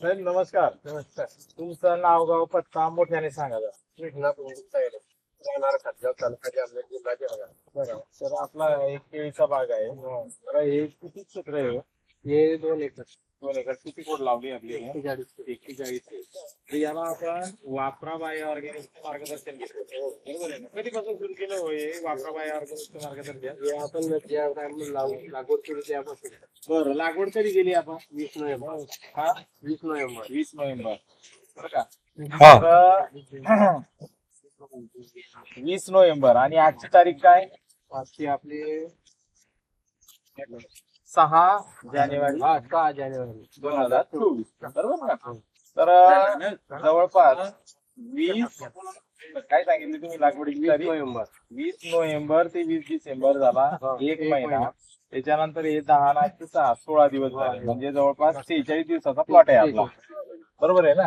साहेब नमस्कार नमस्कार तुमचं नाव गाव पत्ता मोठ्याने सांगा. कृष्णा तयार राहणार खातगाव तालुका जामनेर जिल्हा जळगाव बरं तर आपला एक केळीचा बाग आहे तर हे किती क्षेत्र आहे हो? हे दोन एकर किती कोड लावली आपली एक्केचाळीस याला आपण वापरा बाय ऑर्गॅनिक मार्गदर्शन घेतो बरोबर आहे ना कधीपासून सुरू केलं हो. हे वापरा बाय ऑर्गॅनिक मार्गदर्शन आपण ज्या लागवड केली त्यापासून बरं लागवड कधी केली आपण वीस नोव्हेंबर. हा वीस नोव्हेंबर वीस नोव्हेंबर बरं का हा. वीस नोव्हेंबर आणि आजची तारीख काय? आजची आपली. सहा जानेवारी. हा सहा जानेवारी. दोन हजार चोवीस. बरोबर ना? तर जवळपास वीस काय सांगितले तुम्ही लागवडीची वीस तारीख? नोव्हेंबर. वीस नोव्हेंबर ते वीस डिसेंबर झाला. हा, एक एक महिना. महिना. त्याच्यानंतर हे दहा ना ते सहा सोळा दिवस झाले. म्हणजे जवळपास सेहेचाळीस दिवसाचा प्लॉट आहे आपला. बरोबर आहे ना?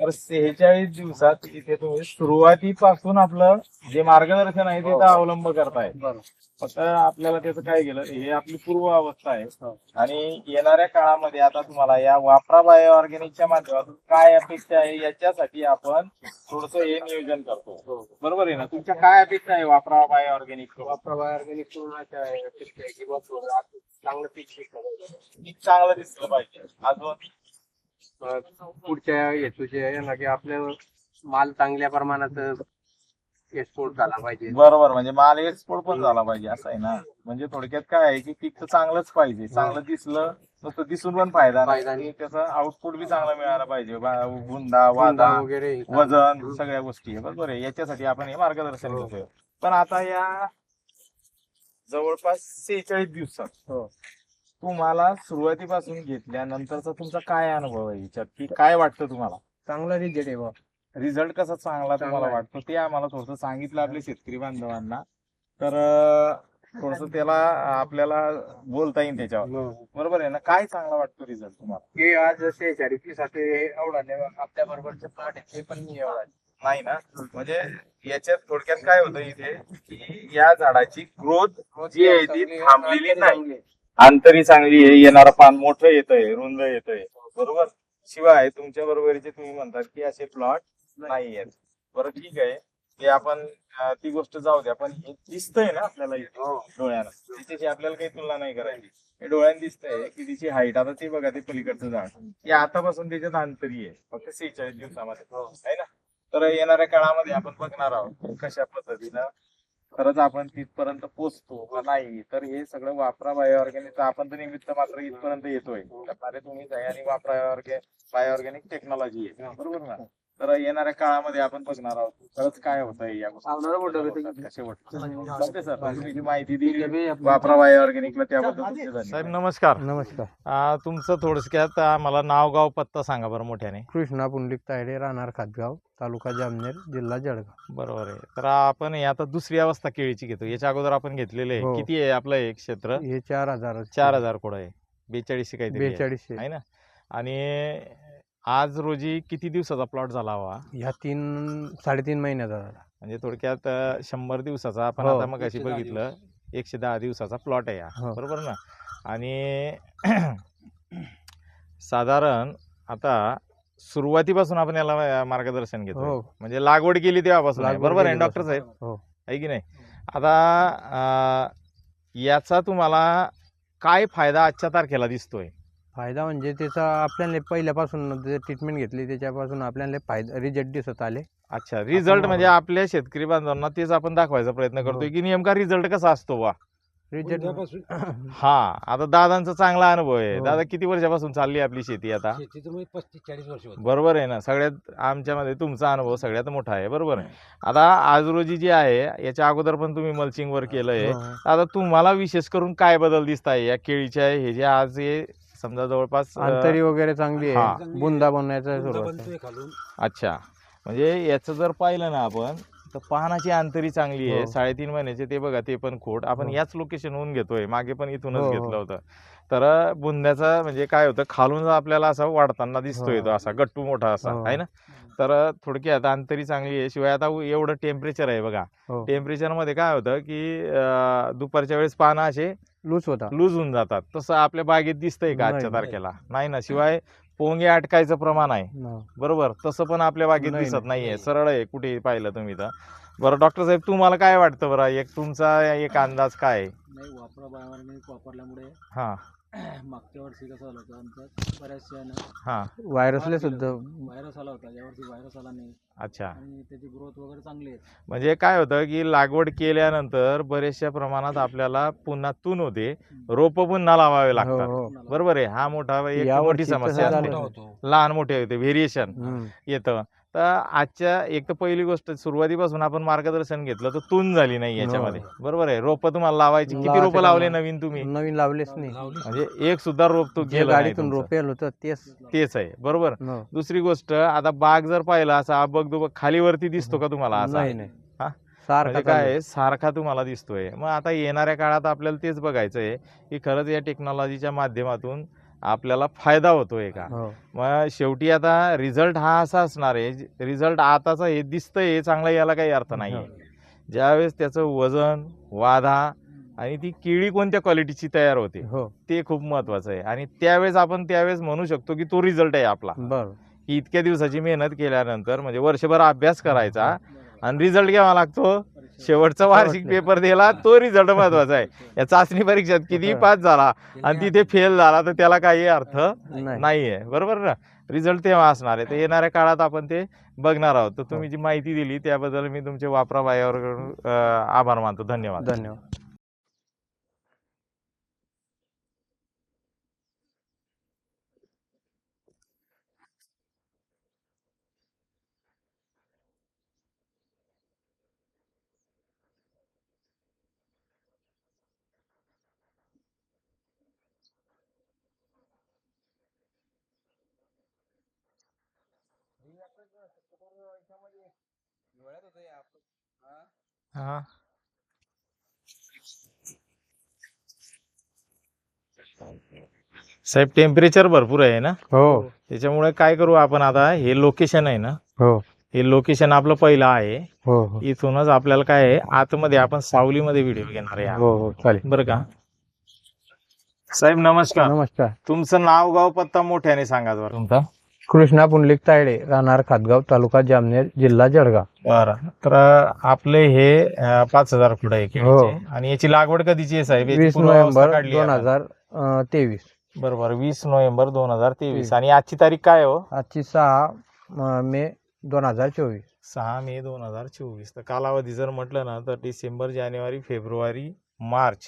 तर सेहेचाळीस दिवसात इथे तुम्ही सुरुवातीपासून आपलं जे मार्गदर्शन आहे ते अवलंब करताय. फक्त आपल्याला त्याचं काय केलं हे आपली पूर्व अवस्था आहे. हो. आणि येणाऱ्या काळामध्ये आता तुम्हाला या वापरा बायो ऑर्गॅनिकच्या माध्यमातून काय अपेक्षा आहे याच्यासाठी आपण थोडस हे नियोजन करतो. हो. बरोबर आहे ना? तुमच्या काय अपेक्षा आहे वापरा बायो ऑर्गॅनिक वापरा ऑर्गॅनिक करून अशा आहे, अपेक्षा आहे की बा थोडं आता चांगलं पीक चांगलं दिसलं पाहिजे. अजून पुढच्या हेतूचे ना की आपल्या माल चांगल्या प्रमाणात एक्सपोर्ट झाला पाहिजे. बरोबर म्हणजे माल एक्सपोर्ट पण झाला पाहिजे असं आहे ना? म्हणजे थोडक्यात काय आहे की पीक तर चांगलंच पाहिजे चांगलं दिसलं नुसतं दिसून पण फायदा फायदा नाही. त्याचं आउटपुट बी चांगला मिळाला पाहिजे बा- बुंदा कांदा वादा वगैरे वजन सगळ्या गोष्टी. आहे बरोबर आहे. याच्यासाठी आपण हे मार्गदर्शन हो. घेतोय. पण आता या जवळपास सेहेचाळीस दिवसात हो. तुम्हाला सुरुवातीपासून घेतल्यानंतरचा तुमचा काय अनुभव आहे याच्यात? की काय वाटतं तुम्हाला? चांगला रिजल्ट आहे बा. रिझल्ट कसा चांगला तुम्हाला आहे. वाटतो? ते आम्हाला थोडस सांगितलं आपल्या शेतकरी बांधवांना. तर थोडस त्याला आपल्याला बोलता येईल त्याच्यावर. बरोबर आहे ना? काय चांगला वाटतो रिझल्ट तुम्हाला? हे आज जसे शर्यतीसाठी एवढा नाही आपल्या बरोबरचे प्लॉट आहे ते पण मी एवढा नाही ना? म्हणजे याच्यात थोडक्यात काय होतं इथे? की या झाडाची ग्रोथ जी आहे ती थांबलेली नाही. अंतरी चांगली आहे येणारं पान मोठं येतंय रुंद येतंय. बरोबर? शिवाय तुमच्या बरोबरीचे तुम्ही म्हणतात की असे प्लॉट नाही आहेत बरं ठीक आहे. ते आपण ती गोष्ट जाऊ द्या. पण हे दिसतंय ना आपल्याला इथे डोळ्यानं. त्याच्याशी आपल्याला काही तुलना नाही करायची. हे डोळ्यानं दिसतंय की तिची हाईट आता ते बघा ते पलीकडचं झाड. हे आतापासून त्याच्यात अंतरी आहे. फक्त सेहेचाळीस दिवसामध्ये. आहे ना? तर येणाऱ्या काळामध्ये आपण बघणार आहोत कशा पद्धतीनं खरंच आपण तिथपर्यंत पोचतो का नाही तर हे सगळं वापरा बायोऑर्गॅनिक. आपण तर निमित्त मात्र इथपर्यंत येतोय. अरे तुम्ही आहे आणि वापरा बायोऑर्गॅनिक टेक्नॉलॉजी आहे. बरोबर ना? तर येणाऱ्या काळामध्ये आपण बघणार आहोत. खरंच काय होतंय या आवणार मोठं गोष्टी होतं. सर माहिती दिली ऑर्गॅनिकला त्याबद्दल तुमचे धन्यवाद. साहेब नमस्कार. नमस्कार. आ, तुमचं थोडक्यात आम्हाला नाव गाव पत्ता सांगा बरं मोठ्याने. कृष्णा पुंडलिक तायडे राहणार खातगाव तालुका जामनेर जिल्हा जळगाव. बरोबर आहे. तर आपण हे आता दुसरी अवस्था केळीची घेतो. याच्या अगोदर आपण घेतलेले आहे. हो. किती आहे आपलं एक क्षेत्र? हे चार हजार चार हजार कोड आहे? बेचाळीसशे आहे. बेचाळीसशे. आहे ना? आणि आज रोजी किती दिवसाचा प्लॉट झाला हवा? ह्या तीन साडेतीन महिन्याचा झाला. म्हणजे थोडक्यात अ, शंभर दिवसाचा आपण हो. आता मग अशी बघितलं एकशे दहा दिवसाचा प्लॉट आहे हा. हो. बरोबर ना? आणि साधारण आता सुरुवातीपासून आपण याला मार्गदर्शन घेतो हो. म्हणजे लागवड केली तेव्हापासून आहे. लागवड बरोबर आहे केली डॉक्टर. साहेब? हो. आहे की नाही? आता अं, याचा तुम्हाला काय फायदा आजच्या तारखेला दिसतोय? फायदा म्हणजे त्याचा आपल्याला पहिल्यापासून जे ट्रीटमेंट घेतली त्याच्यापासून आपल्याला फायदा रिजल्ट दिसत आले. अच्छा रिझल्ट म्हणजे आपल्या शेतकरी बांधवांना तेच आपण दाखवायचा प्रयत्न करतोय हो. की नेमका रिझल्ट कसा असतो वा रिजल्ट हा आता दादांचा चांगला अनुभव आहे. हो. दादा किती वर्षापासून चालली आपली शेती आता? म्हणजे पस्तीस चाळीस वर्ष होतं. बरोबर आहे ना. सगळ्यात आमच्यामध्ये तुमचा अनुभव सगळ्यात मोठा आहे. बरोबर आहे. आता आज रोजी जी आहे याच्या अगोदर पण तुम्ही मल्चिंग वर केलंय. हो. आता तुम्हाला विशेष करून काय बदल दिसत आहे या केळीच्या हे जे आज हे समजा जवळपास अं, अंतरी वगैरे चांगली हा. आहे बुंदा बनवायचा सुरुवात अच्छा. म्हणजे याचं जर पाहिलं ना आपण तर पाहण्याची अंतरी चांगली आहे हो. साडेतीन महिन्याचे ते बघा ते पण खोट आपण हो. याच लोकेशनहून घेतोय मागे पण इथूनच हो, हो. घेतलं होतं तर बुंद्याचा म्हणजे काय होतं खालून आपल्याला असा वाढताना दिसतोय हो. तो असा गट्टू मोठा असा हो. आहे ना तर थोडक्यात अंतरी चांगली आहे शिवाय आता एवढं टेम्परेचर आहे बघा हो. टेम्परेचरमध्ये काय होतं की अं, दुपारच्या वेळेस पानं असे लूज होता लूज होऊन जातात तसं आपल्या बागेत दिसतंय का आजच्या नाही. तारखेला नाही ना शिवाय पोंगे अटकायचं प्रमाण आहे हो. बरोबर तसं पण आपल्या बागेत दिसत नाही. नाहीये सरळ आहे कुठे पाहिलं तुम्ही तर बरं डॉक्टर साहेब तुम्हाला काय वाटतं बरं एक तुमचा एक अंदाज काय आहे? नाही वापरा बायोऑर्गॅनिक वापरल्यामुळे हा मागच्या वर्षी कसं झालं होतं आमचं बऱ्याचशा ना हा. व्हायरसले सुद्धा. व्हायरस आला होता यावर्षी व्हायरस आला नाही. अच्छा. आणि त्याची ग्रोथ वगैरे चांगली आहे. म्हणजे काय होतं की लागवड केल्यानंतर बरेचशा प्रमाणात आपल्याला पुन्हा तून होते. रोप पुन्हा लावावे हो, लागतात. हो. बरोबर आहे. हा मोठा एक या मोठी वर्षी समस्या असते. होतो. लहान मोठे होते. व्हेरिएशन हम्म. येतं. तर आजच्या एक तर पहिली गोष्ट सुरुवातीपासून आपण मार्गदर्शन घेतलं तर तून झाली नाही याच्यामध्ये. बरोबर आहे. रोप तुम्हाला लावायची. किती रोप लावले? नवीन तुम्ही? नवीन लावलेच नाही. म्हणजे एक सुद्धा रोप तो गाडीतून होतं तेच. तेच आहे. बरोबर. हो. दुसरी गोष्ट आता बाग जर पाहिला असा बघ दुबग खाली वरती दिसतो का तुम्हाला असा? नाही नाही. हा? सारखा म्हणजे काय आहे, सारखा तुम्हाला दिसतोय. मग आता येणाऱ्या काळात आपल्याला तेच बघायचं आहे की खरंच या टेक्नॉलॉजीच्या माध्यमातून आपल्याला फायदा होतोय का? हो. मग शेवटी आता रिझल्ट हा असा असणार आहे रिझल्ट आताचा हे दिसतंय हे चांगला याला काही अर्थ नाही हो. ज्यावेळेस त्याचं वजन वाधा आणि ती केळी कोणत्या क्वालिटीची तयार होते हो. ते खूप महत्वाचं आहे. आणि त्यावेळेस आपण त्यावेळेस म्हणू शकतो की तो रिझल्ट आहे आपला. बरं. की इतक्या दिवसाची मेहनत केल्यानंतर म्हणजे वर्षभर अभ्यास करायचा आणि रिझल्ट घ्यावा लागतो. शेवटचा वार्षिक. पेपर दिला तो रिझल्ट महत्त्वाचा आहे. या चाचणी परीक्षेत किती पास झाला आणि तिथे फेल झाला तर त्याला काही अर्थ नाही. नाहीये. बरोबर ना? रिझल्ट तेव्हा असणार आहे. तर येणाऱ्या काळात आपण ते बघणार आहोत. तर तुम्ही जी माहिती दिली त्याबद्दल मी तुमचे वापरा बायावर आभार मानतो. धन्यवाद. धन्यवाद. हा साहेब टेम्परेचर भरपूर आहे ना? हो. त्याच्यामुळे काय करू आपण आता? हे लोकेशन आहे ना? हो. हे लोकेशन आपलं पहिलं आहे. हो हो. इथूनच आपल्याला काय आहे? आतमध्ये आपण सावलीमध्ये व्हिडिओ घेणार आहे हो हो. चालेल. बरं का? साहेब नमस्कार. नमस्कार. तुमचं नाव गाव पत्ता मोठ्याने सांगा बरं तुमचा? कृष्णा पुंडलिक तायडे राहणार खातगाव तालुका जामनेर जिल्हा जळगाव. बरं. तर आपले हे अं, पाच हजार फुट आहे केळीचे. हो. आणि याची लागवड कधीची आहे साहेब? याची वीस पूर्वावस्था नोव्हेंबर काढली आहे दोन आपण. हजार अं, तेवीस. बरोबर. वीस नोव्हेंबर दोन हजार तेवीस. तेवीस. आणि आजची तारीख काय हो? आजची सहा अं, मे दोन हजार चोवीस. सहा मे दोन हजार चोवीस. तर कालावधी जर म्हटलं ना तर डिसेंबर जानेवारी फेब्रुवारी मार्च.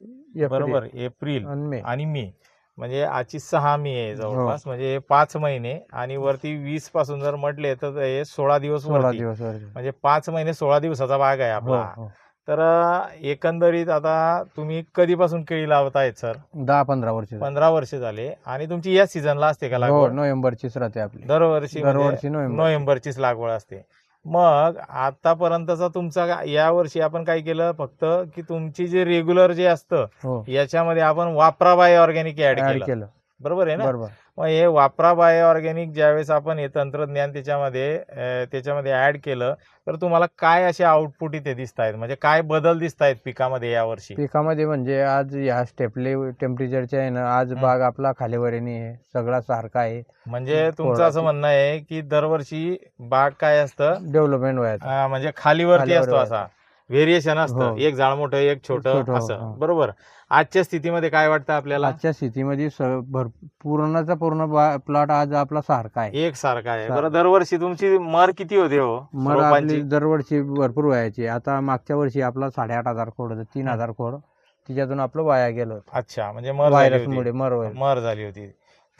एप्रिल. बरोबर. एप्रिल आणि मे. आणि मे. म्हणजे आजची सहा मे आहे जवळपास म्हणजे हे पाच महिने आणि वरती वीसपासून जर म्हटले तर हे सोळा दिवस सोळा वरती. दिवस वरती. म्हणजे पाच महिने सोळा दिवसाचा भाग आहे हो आपला. हो तर अं, एकंदरीत आता तुम्ही कधीपासून केळी लावतायत सर? दहा पंधरा वर्ष. पंधरा वर्ष झाले. आणि तुमची या सीझनला असते का हो लागवड? नोव्हेंबरचीच राहते आपली. दरवर्षी म्हणजे दरवर्षी नोव्हेंबर. नोव्हेंबरचीच लागवड असते. मग आतापर्यंतचा तुमचा या वर्षी आपण काय केलं फक्त की तुमची जे रेग्युलर जे असतं हो. याच्यामध्ये आपण वापरा बाय ऑर्गॅनिक ऍड ऍड केलं. केलं. बरोबर आहे ना? बरोबर. मग हे वापरा बाय ऑर्गॅनिक ज्यावेळेस आपण हे तंत्रज्ञान त्याच्यामध्ये त्याच्यामध्ये ऍड केलं तर तुम्हाला काय असे आउटपुट इथे दिसत आहेत म्हणजे काय बदल दिसत आहेत पिकामध्ये यावर्षी? पिकामध्ये म्हणजे आज या स्टेपले टेम्परेचरच्या आहे ना आज. बाग आपला खालीवरीने आहे सगळा सारखा आहे. म्हणजे तुमचं असं म्हणणं आहे की दरवर्षी बाग काय असतं? डेव्हलपमेंट व्हायचं. म्हणजे खालीवरती खालीवर असतो असा. व्हेरिएशन असतं. हो. एक झाड मोठं एक छोटं छोटं, हो, असं. हो. बरोबर. आजच्या स्थितीमध्ये काय वाटतं आपल्याला? आजच्या स्थितीमध्ये स- भर पूर्णचा पूर्ण प्लॉट आज आपला सारखा आहे. एक सारखा आहे. बरं दरवर्षी तुमची मर किती होते हो? रोपांची आपली दरवर्षी भरपूर व्हायची. आता मागच्या वर्षी आपला साडेआठ हजार खोड होतं तीन हजार खोड. तिच्यातून आपलं वाया गेलं अच्छा म्हणजे मर झाली व्हायरसमुळे होती. मर व्हायरस. मर झाली होती.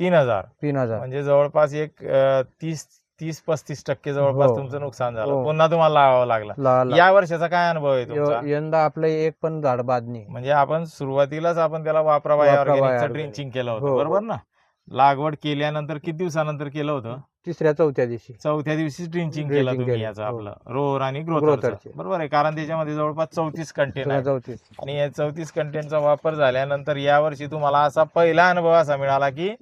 तीन हजार. तीन हजार. म्हणजे जवळपास एक अं, तीस तीस पस्तीस टक्के जवळपास हो. तुमचं नुकसान झालं. हो. पुन्हा तुम्हाला लावावं लागला. या वर्षाचा काय अनुभव आहे तुमचा? य- यंदा आपलं एक पण झाड बाद नाही म्हणजे आपण सुरुवातीलाच आपण त्याला वापरा बाय वापरा बाय ऑर्गॅनिकचं ऑर्गॅनिक. ड्रिंचिंग केलं होतं. हो. बरोबर ना? लागवड केल्यानंतर किती दिवसानंतर केलं होतं? तिसऱ्या चौथ्या दिवशी. चौथ्या दिवशी ड्रिंचिंग केलं Drenching तुम्ही केलं, याचं हो. आपलं. रोहर आणि चे. बरोबर आहे. कारण त्याच्यामध्ये जवळपास चौतीस कंटेन आहे चौतीस. आणि या चौतीस कंटेनचा वापर झाल्यानंतर यावर्षी तुम्हाला असा पहिला अनुभव असा मिळाला की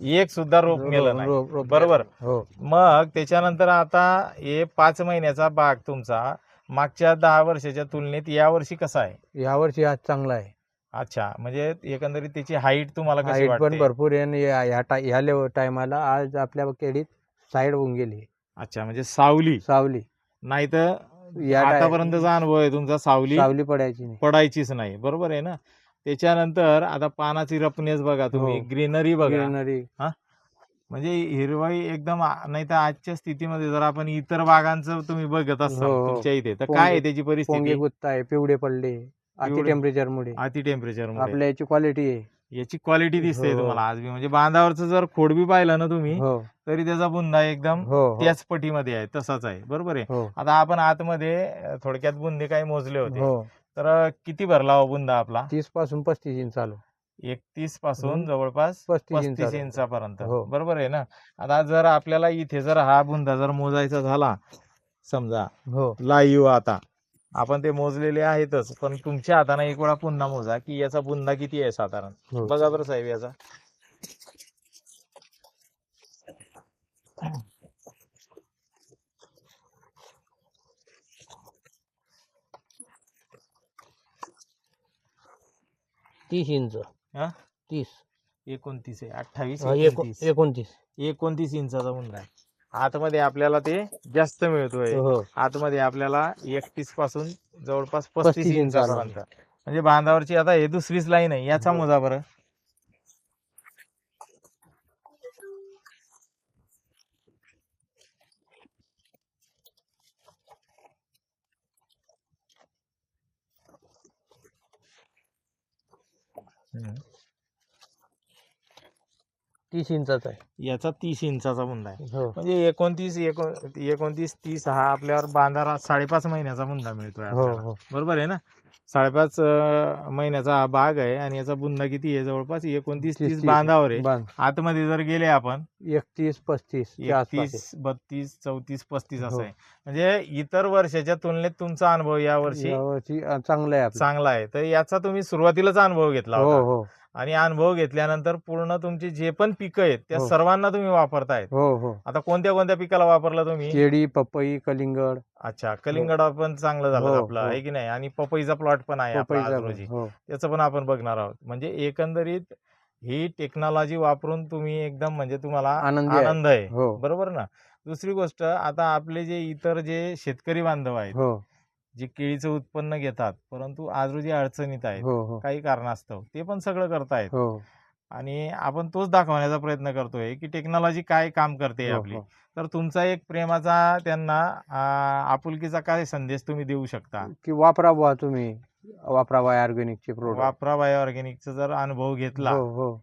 एक सुद्धा रोप गेलं नाही. रोप- रोप- बरोबर? हो. मग त्याच्यानंतर आता हे पाच महिन्याचा बाग तुमचा मागच्या दहा वर्षाच्या तुलनेत यावर्षी कसा आहे? या वर्षी आज चांगला आहे. अच्छा म्हणजे एकंदरीत त्याची हाईट तुम्हाला कशी हाईट पण वाटते? भरपूर आहे आणि या- ह्या टा- ह्या लेवल टायमाला आज आपल्या केळीत साईड होऊन गेली. अच्छा म्हणजे सावली. सावली. नाही तर या टाय- आतापर्यंतचा अनुभव आहे तुमचा सावली सावली पडायची नाही. पडायचीच नाही. बरोबर आहे ना? त्याच्यानंतर आता पानाची रपनेस बघा तुम्ही हो. ग्रीनरी बघा. ग्रीनरी. म्हणजे हिरवाई एकदम नाही तर आजच्या स्थितीमध्ये जर आपण इतर बागांचं तुम्ही बघत असाल हो, हो. तुमच्या इथे तर काय आहे त्याची परिस्थिती? गुत्ता आहे पिवळे पडले अति टेम्परेचर मुळे. अति टेम्परेचर आपल्या याची क्वालिटी आहे. याची क्वालिटी दिसते. तुम्हाला आज बी. म्हणजे बांधावरचं जर खोडबी पाहिलं ना तुम्ही तरी त्याचा बुंदा एकदम त्याच पटीमध्ये आहे तसाच आहे. बरोबर आहे? आता आपण आतमध्ये थोडक्यात बुंदे काही मोजले होते. तर किती भरला हो बुंदा आपला? तीसपासून पस्तीस इंच चालू एकतीसपासून. जवळपास पस्तीस. इंचापर्यंत. हो. बरोबर आहे ना? आता जर आपल्याला इथे जर हा बुंदा जर मोजायचा झाला समजा हो. लाईव्ह आता आपण ते मोजलेले आहेतच पण तुमच्या हाताने एक वेळा पुन्हा मोजा की याचा बुंदा किती आहे साधारण? हो. बघा बरं साहेब याचा. तीस इंच. हा? तीस. एकोणतीस आहे. अठ्ठावीस हा, एको- एकोणतीस एकोणतीस. एकोणतीस इंचाचा आहे. आतमध्ये आपल्याला ते जास्त मिळतोय. हो आतमध्ये आपल्याला एकतीसपासून जवळपास पस्तीस पस्तीस इंचापर्यंत. इंचापर्यंत म्हणजे बांधावरची आता हे दुसरीच लाईन आहे. याचा हो. मोजा बरं. हम्म. तीस इंचाचा आहे. याचा तीस इंचाचा बुंदा आहे. हो. म्हणजे एकोणतीस एकोण एकोणतीस तीस हा आपल्यावर बांधारा साडेपाच महिन्याचा बुंदा मिळतोय हो आपल्याला. हो. बरोबर आहे ना? साडेपाच अं, महिन्याचा हा बाग आहे आणि याचा बुंदा किती आहे जवळपास? एकोणतीस तीस- तीस तीस. बांधावर आहे. बांध. आतमध्ये जर गेले आपण एकतीस पस्तीस च्या आसपास आहे. एकतीस बत्तीस चौतीस पस्तीस असं हो. आहे. म्हणजे इतर वर्षाच्या तुलनेत तुमचा अनुभव या वर्षी यावर्षी अं, चांगलं आहे आपलं. चांगला आहे. तर याचा तुम्ही सुरुवातीलाच अनुभव घेतला हो होता. हो. आणि अनुभव घेतल्यानंतर पूर्ण तुमची जे पण पिकं आहेत त्या हो. सर्वांना तुम्ही वापरतायत. हो हो. आता कोणत्या कोणत्या पिकाला वापरला तुम्ही? केळी पपई कलिंगड. अच्छा कलिंगड पण चांगलं झालं हो, आपलं हो. आहे की नाही? आणि पपईचा प्लॉट पण आहे आपला आज हो. त्याचं पण आपण बघणार आहोत. म्हणजे एकंदरीत ही टेक्नॉलॉजी वापरून तुम्ही एकदम म्हणजे तुम्हाला आनंदी आहे. आनंद आहे. हो. बरोबर ना? दुसरी गोष्ट आता आपले जे इतर जे शेतकरी बांधव आहेत हो. जे केळीचं उत्पन्न घेतात परंतु आज रोजी अडचणीत आहेत हो हो. काही कारणास्तव ते पण सगळं करतायत. हो. आणि आपण तोच दाखवण्याचा प्रयत्न करतोय की टेक्नॉलॉजी काय काम करते आपली. तर तुमचा एक प्रेमाचा त्यांना आपुलकीचा काय संदेश तुम्ही देऊ शकता? की वापरा बुवा तुम्ही वापरा बाय ऑर्गॅनिकचे प्रोडक्ट वापरा बाय ऑर्गॅनिकचा जर अनुभव घेतला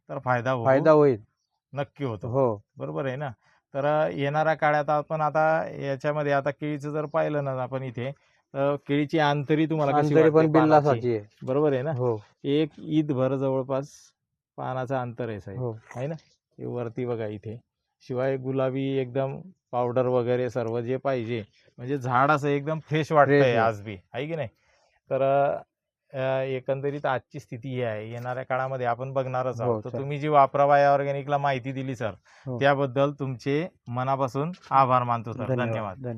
तर फायदा फायदा होईल. नक्की होतो. हो. बरोबर आहे ना? तर येणाऱ्या काळात आपण आता याच्यामध्ये आता केळीचं जर पाहिलं ना आपण इथे केळीची अंतरी तुम्हाला कशी अंतरी वाटते? पण पानाची? बिल्लासाची आहे. बरोबर आहे ना? हो. एक ईद भर जवळपास पानाचं अंतर आहे साहेब. हो. आहे ना? हे वरती बघा इथे. शिवाय गुलाबी एकदम पावडर वगैरे सर्व जे पाहिजे म्हणजे झाड असं एकदम फ्रेश वाटतंय आहे. आज बी. आहे की नाही? तर अं, एकंदरीत आजची स्थिती ही आहे. येणाऱ्या काळामध्ये आपण बघणारच हो, आहोत. तर. तुम्ही जी वापरावा या ऑर्गॅनिकला माहिती दिली सर हो. त्याबद्दल तुमचे मनापासून आभार मानतो सर. धन्यवाद. धन्यवाद.